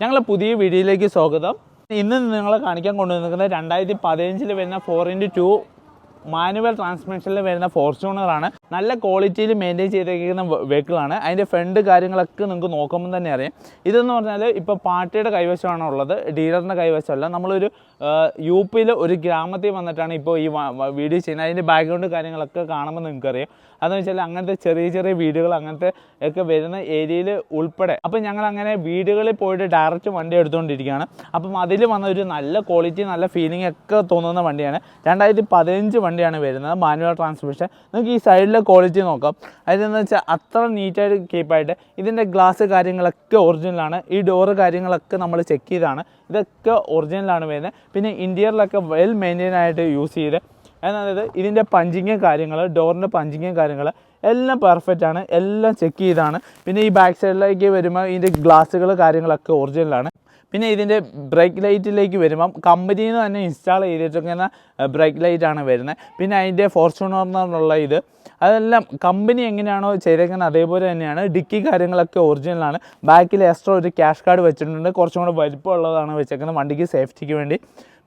ഞങ്ങൾ പുതിയ വീഡിയോയിലേക്ക് സ്വാഗതം. ഇന്ന് നിങ്ങളെ കാണിക്കാൻ കൊണ്ടുവന്നിരിക്കുന്നത് രണ്ടായിരത്തി പതിനഞ്ചിൽ വരുന്ന ഫോർ ഇന്റു ടു മാനുവൽ ട്രാൻസ്മിഷനിൽ വരുന്ന ഫോർച്യൂണറാണ് നല്ല ക്വാളിറ്റിയിൽ മെയിന്റെയിൻ ചെയ്തിരിക്കുന്ന വെഹിക്കിളാണ് അതിന്റെ ഫ്രണ്ട് കാര്യങ്ങളൊക്കെ നിങ്ങൾക്ക് നോക്കുമ്പോൾ തന്നെ അറിയാം. ഇതെന്ന് പറഞ്ഞാൽ ഇപ്പോൾ പാർട്ടിയുടെ കൈവശമാണ് ഉള്ളത്. ഡീലറിന്റെ കൈവശമല്ല. നമ്മളൊരു യു പിയിലെ ഒരു ഗ്രാമത്തിൽ വന്നിട്ടാണ് ഇപ്പോൾ ഈ വീഡിയോ ചെയ്യുന്നത്. അതിന്റെ ബാക്ക്ഗ്രൗണ്ട് കാര്യങ്ങളൊക്കെ കാണുമ്പോൾ നിങ്ങൾക്കറിയാം. അതെന്ന് വെച്ചാൽ അങ്ങനത്തെ ചെറിയ ചെറിയ വീടുകൾ അങ്ങനത്തെ ഒക്കെ വരുന്ന ഏരിയയിൽ ഉൾപ്പെടെ. അപ്പോൾ ഞങ്ങൾ അങ്ങനെ വീടുകളിൽ പോയിട്ട് ഡയറക്റ്റ് വണ്ടി എടുത്തുകൊണ്ടിരിക്കുകയാണ് അപ്പം അതിൽ വന്ന ഒരു നല്ല ക്വാളിറ്റി നല്ല ഫീലിംഗ് ഒക്കെ തോന്നുന്ന വണ്ടിയാണ്. രണ്ടായിരത്തി പതിനഞ്ച് വണ്ടിയാണ് വരുന്നത്. മാനുവൽ ട്രാൻസ്മിഷൻ നിങ്ങൾക്ക് ഈ സൈഡിലെ ക്വാളിറ്റി നോക്കാം. അതെന്ന് വെച്ചാൽ അത്ര നീറ്റായിട്ട് കീപ്പായിട്ട് ഇതിന്റെ ഗ്ലാസ് കാര്യങ്ങളൊക്കെ ഒറിജിനലാണ് ഈ ഡോറ് കാര്യങ്ങളൊക്കെ നമ്മൾ ചെക്ക് ചെയ്താണ്. ഇതൊക്കെ ഒറിജിനലാണ് വരുന്നത്. പിന്നെ ഇന്റീരിയറിലൊക്കെ വെൽ മെയിന്റെയിൻ ആയിട്ട് യൂസ് ചെയ്ത്. അതായത് ഇതിന്റെ പഞ്ചിങ് കാര്യങ്ങൾ ഡോറിന്റെ പഞ്ചിങ് കാര്യങ്ങൾ എല്ലാം പെർഫെക്റ്റ് ആണ്. എല്ലാം ചെക്ക് ചെയ്താണ്. പിന്നെ ഈ ബാക്ക് സൈഡിലേക്ക് വരുമ്പോൾ ഇതിന്റെ ഗ്ലാസ്സുകൾ കാര്യങ്ങളൊക്കെ ഒറിജിനലാണ് പിന്നെ ഇതിന്റെ ബ്രേക്ക് ലൈറ്റിലേക്ക് വരുമ്പം കമ്പനിയിൽ നിന്ന് തന്നെ ഇൻസ്റ്റാൾ ചെയ്തിട്ടിരിക്കുന്ന ബ്രേക്ക് ലൈറ്റാണ് വരുന്നത് പിന്നെ അതിന്റെ ഫോർച്യൂണറിനുള്ള ഇത്. അതെല്ലാം കമ്പനി എങ്ങനെയാണോ ചെയ്തേക്കുന്നത് അതേപോലെ തന്നെയാണ്. ഡിക്കി കാര്യങ്ങളൊക്കെ ഒറിജിനലാണ് ബാക്കിൽ എക്സ്ട്രാ ഒരു ക്യാഷ് കാർഡ് വെച്ചിട്ടുണ്ട്. കുറച്ചും കൂടെ വലിപ്പമുള്ളതാണ് വെച്ചേക്കുന്നത് വണ്ടിക്ക് സേഫ്റ്റിക്ക് വേണ്ടി.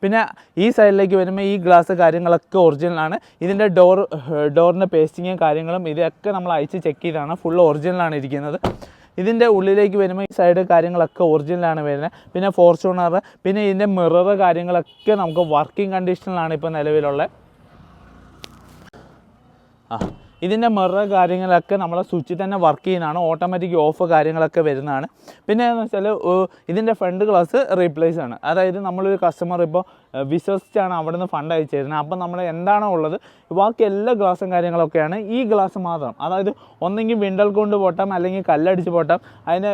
പിന്നെ ഈ സൈഡിലേക്ക് വരുമ്പോൾ ഈ ഗ്ലാസ് കാര്യങ്ങളൊക്കെ ഒറിജിനലാണ് ഇതിന്റെ ഡോർ ഡോറിന്റെ പേസ്റ്റിങ്ങും കാര്യങ്ങളും ഇതൊക്കെ നമ്മൾ അയച്ച് ചെക്ക് ചെയ്താണ്. ഫുൾ ഒറിജിനലാണ് ഇരിക്കുന്നത്. ഇതിന്റെ ഉള്ളിലേക്ക് വരുമ്പോൾ ഈ സൈഡ് കാര്യങ്ങളൊക്കെ ഒറിജിനലാണ് വരുന്നത് പിന്നെ ഫോർച്യൂണർ പിന്നെ ഇതിന്റെ മിറർ കാര്യങ്ങളൊക്കെ നമുക്ക് വർക്കിംഗ് കണ്ടീഷനിലാണ് ഇപ്പോൾ നിലവിലുള്ളത് ആ. ഇതിന്റെ മിറർ കാര്യങ്ങളൊക്കെ നമ്മളെ സ്വിച്ചിൽ തന്നെ വർക്ക് ചെയ്യുന്നതാണ്. ഓട്ടോമാറ്റിക് ഓഫ് കാര്യങ്ങളൊക്കെ വരുന്നതാണ്. പിന്നെ എന്ന് വെച്ചാൽ ഇതിന്റെ ഫ്രണ്ട് ഗ്ലാസ് റീപ്ലേസ് ആണ്. അതായത് നമ്മളൊരു കസ്റ്റമർ ഇപ്പോൾ വിശ്വസിച്ചാണ് അവിടെ നിന്ന് ഫണ്ട് അയച്ചു തരുന്നത് അപ്പം നമ്മൾ എന്താണോ ഉള്ളത് ബാക്കി എല്ലാ ഗ്ലാസും കാര്യങ്ങളൊക്കെയാണ് ഈ ഗ്ലാസ് മാത്രം. അതായത് ഒന്നെങ്കിൽ വിണ്ടൽ കൊണ്ട് പോട്ടാം അല്ലെങ്കിൽ കല്ലടിച്ച് പോട്ടാം. അതിന്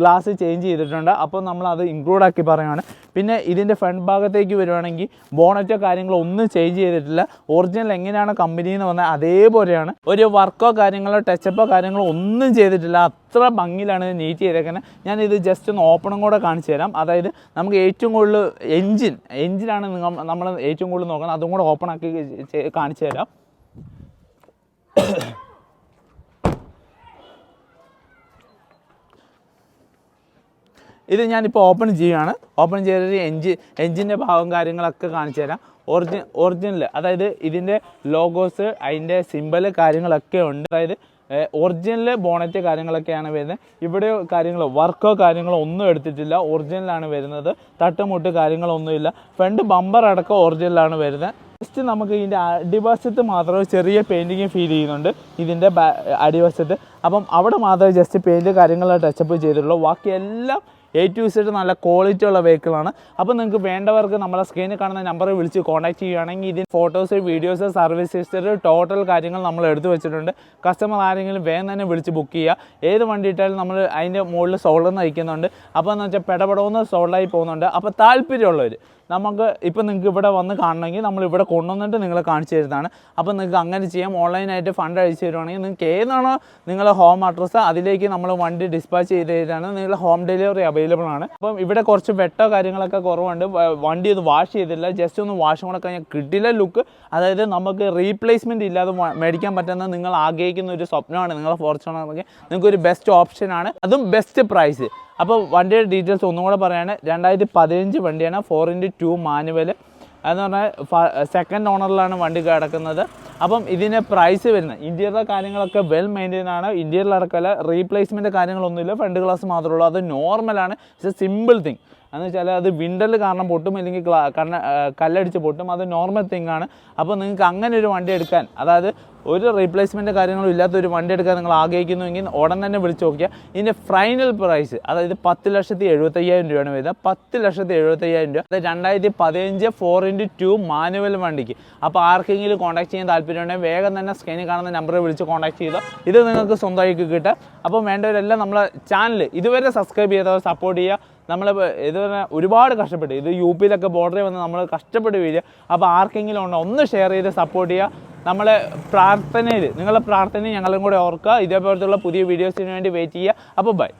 ഗ്ലാസ് ചേഞ്ച് ചെയ്തിട്ടുണ്ട്. അപ്പോൾ നമ്മൾ അത് ഇൻക്ലൂഡ് ആക്കി പറയുകയാണ് പിന്നെ ഇതിന്റെ ഫ്രണ്ട് ഭാഗത്തേക്ക് വരുവാണെങ്കിൽ ബോണറ്റോ കാര്യങ്ങളൊന്നും ചേഞ്ച് ചെയ്തിട്ടില്ല. ഒറിജിനൽ എങ്ങനെയാണ് കമ്പനിയിൽ നിന്ന് വന്നത് അതേപോലെയാണ്. ഒരു വർക്കോ കാര്യങ്ങളോ ടച്ചപ്പോ കാര്യങ്ങളോ ഒന്നും ചെയ്തിട്ടില്ല. അത്ര ഭംഗിയിലാണ് ഇത് നീറ്റ് ചെയ്തേക്കുന്നത് ഇത് ജസ്റ്റ് ഒന്ന് ഓപ്പണും കൂടെ കാണിച്ചു തരാം. അതായത് നമുക്ക് ഏറ്റവും കൂടുതൽ എൻജിൻ എൻജിനാണ് നമ്മൾ ഏറ്റവും കൂടുതൽ നോക്കുന്നത്. അതും കൂടെ ഓപ്പൺ ആക്കി കാണിച്ചു തരാം. ഇത് ഞാനിപ്പോൾ ഓപ്പൺ ചെയ്യുകയാണ് ഓപ്പൺ ചെയ്തിട്ട് എൻജിൻ എൻജിന്റെ ഭാവം കാര്യങ്ങളൊക്കെ കാണിച്ചു തരാം. ഒറിജിൻ ഒറിജിനൽ അതായത് ഇതിന്റെ ലോഗോസ് അതിന്റെ സിമ്പൽ കാര്യങ്ങളൊക്കെ ഉണ്ട്. അതായത് ഒറിജിനൽ ബോണറ്റ് കാര്യങ്ങളൊക്കെയാണ് വരുന്നത്. ഇവിടെ കാര്യങ്ങളോ വർക്കോ കാര്യങ്ങളോ ഒന്നും എടുത്തിട്ടില്ല. ഒറിജിനലാണ് വരുന്നത്. തട്ടുമുട്ട് കാര്യങ്ങളൊന്നുമില്ല ഫ്രണ്ട് ബമ്പർ അടക്കം ഒറിജിനലാണ് വരുന്നത്. ജസ്റ്റ് നമുക്ക് ഇതിന്റെ അടിവശത്ത് മാത്രമേ ചെറിയ പെയിന്റിങ് ഫീൽ ചെയ്യുന്നുണ്ട്. ഇതിന്റെ അടിവശത്ത്. അപ്പം അവിടെ മാത്രമേ ജസ്റ്റ് പെയിന്റ് കാര്യങ്ങൾ ടച്ചപ്പ് ചെയ്തിട്ടുള്ളൂ. ബാക്കി എല്ലാം എ ടു സെറ്റ് നല്ല ക്വാളിറ്റി ഉള്ള വെഹിക്കിളാണ് അപ്പോൾ നിങ്ങൾക്ക് വേണ്ടവർക്ക് നമ്മളെ സ്ക്രീനിൽ കാണുന്ന നമ്പറിൽ വിളിച്ച് കോൺടാക്ട് ചെയ്യുകയാണെങ്കിൽ ഇതിന് photos videos service history total കാര്യങ്ങൾ നമ്മൾ എടുത്തു വെച്ചിട്ടുണ്ട്. കസ്റ്റമർ ആരെങ്കിലും വേഗം തന്നെ വിളിച്ച് ബുക്ക് ചെയ്യുക. ഏത് വണ്ടി ഇട്ടാലും നമ്മൾ അതിന്റെ മുകളിൽ സോൾഡ് നയിക്കുന്നുണ്ട് അപ്പോൾ എന്ന് വെച്ചാൽ പെടപെടവെന്ന് സോൾഡായി പോകുന്നുണ്ട്. അപ്പോൾ താല്പര്യമുള്ളവർ നമുക്ക് ഇപ്പോൾ നിങ്ങൾക്ക് ഇവിടെ വന്ന് കാണണമെങ്കിൽ നമ്മൾ ഇവിടെ കൊണ്ടുവന്നിട്ട് നിങ്ങളെ കാണിച്ചു തരുന്നതാണ്. അപ്പോൾ നിങ്ങൾക്ക് അങ്ങനെ ചെയ്യാം. ഓൺലൈനായിട്ട് ഫണ്ട് അയച്ചു തരുവാണെങ്കിൽ നിങ്ങൾക്ക് ഏതാണോ നിങ്ങളുടെ ഹോം അഡ്രസ്സ് അതിലേക്ക് നമ്മൾ വണ്ടി ഡിസ്പാച്ച് ചെയ്ത് തരുന്നതാണ്. നിങ്ങളുടെ ഹോം ഡെലിവറി അവൈലബിൾ ആണ്. അപ്പം ഇവിടെ കുറച്ച് വെട്ടോ കാര്യങ്ങളൊക്കെ കുറവുണ്ട്. വണ്ടി ഒന്ന് വാഷ് ചെയ്തില്ല ജസ്റ്റ് ഒന്ന് വാഷും കൂടെ കഴിഞ്ഞാൽ കിട്ടില്ല ലുക്ക് അതായത് നമുക്ക് റീപ്ലേസ്മെന്റ് ഇല്ലാതെ മേടിക്കാൻ പറ്റുന്ന നിങ്ങൾ ആഗ്രഹിക്കുന്ന ഒരു സ്വപ്നമാണ് നിങ്ങളുടെ ഫോർച്യൂണർക്ക് നിങ്ങൾക്ക് ഒരു ബെസ്റ്റ് ഓപ്ഷനാണ് അതും ബെസ്റ്റ് പ്രൈസ് അപ്പോൾ വണ്ടിയുടെ ഡീറ്റെയിൽസ് ഒന്നും കൂടെ പറയുകയാണ് രണ്ടായിരത്തി പതിനഞ്ച് വണ്ടിയാണ് ഫോർ ഇന്റു ടു മാനുവൽ എന്ന് പറഞ്ഞാൽ സെക്കൻഡ് ഓണറിലാണ് വണ്ടി കിടക്കുന്നത്. അപ്പം ഇതിന്റെ പ്രൈസ് വരുന്നത്. ഇന്റീരിയർ കാര്യങ്ങളൊക്കെ വെൽ മെയിന്റെയിൻ ആണ്. ഇന്റീരിയർ അടക്കമല്ല റീപ്ലേസ്മെന്റ് കാര്യങ്ങളൊന്നുമില്ല. ഫ്രണ്ട് ഗ്ലാസ് മാത്രമേ ഉള്ളൂ. അത് നോർമലാണ് ഇറ്റ്സ് എ സിമ്പിൾ തിങ് എന്ന് വെച്ചാൽ അത് വിണ്ടറിൽ കാരണം പൊട്ടും അല്ലെങ്കിൽ കണ്ണ കല്ലടിച്ച് പൊട്ടും. അത് നോർമൽ തിങ് ആണ്. അപ്പോൾ നിങ്ങൾക്ക് അങ്ങനെ ഒരു വണ്ടി എടുക്കാൻ അതായത് ഒരു റീപ്ലേസ്മെന്റ് കാര്യങ്ങളും ഇല്ലാത്ത ഒരു വണ്ടി എടുക്കാൻ നിങ്ങൾ ആഗ്രഹിക്കുന്നുവെങ്കിൽ ഉടൻ തന്നെ വിളിച്ച് നോക്കിയാൽ ഇതിന്റെ ഫൈനൽ പ്രൈസ് അതായത് പത്ത് ലക്ഷത്തി എഴുപത്തയ്യായിരം രൂപയാണ് വരുന്നത് പത്ത് ലക്ഷത്തി എഴുപത്തയ്യായിരം രൂപ. അത് രണ്ടായിരത്തി പതിനഞ്ച് ഫോർ ഇന്റു ടു മാനുവൽ വണ്ടിക്ക്. അപ്പോൾ ആർക്കെങ്കിലും കോൺടാക്ട് ചെയ്യാൻ താല്പര്യമുണ്ടെങ്കിൽ വേഗം തന്നെ സ്ക്രീനിൽ കാണുന്ന നമ്പറിൽ വിളിച്ച് കോൺടാക്ട് ചെയ്തോ. ഇത് നിങ്ങൾക്ക് സ്വന്തമായിട്ട് കിട്ടുക. അപ്പോൾ വേണ്ടവരെല്ലാം നമ്മളെ ചാനൽ ഇതുവരെ സബ്സ്ക്രൈബ് ചെയ്തവർ സപ്പോർട്ട് ചെയ്യുക. നമ്മൾ ഇത് പറഞ്ഞാൽ ഒരുപാട് കഷ്ടപ്പെട്ടു ഇത് യു പിയിലൊക്കെ ബോർഡറിൽ വന്ന് നമ്മൾ കഷ്ടപ്പെട്ട് വീഴുക അപ്പോൾ ആർക്കെങ്കിലും ഉണ്ടോ ഒന്ന് ഷെയർ ചെയ്ത് സപ്പോർട്ട് ചെയ്യുക. നമ്മളെ പ്രാർത്ഥനയിൽ നിങ്ങളുടെ പ്രാർത്ഥനയിൽ ഞങ്ങളും കൂടെ ഓർക്കുക. ഇതേപോലത്തുള്ള പുതിയ വീഡിയോസിന് വേണ്ടി വെയിറ്റ് ചെയ്യുക. അപ്പോൾ ബൈ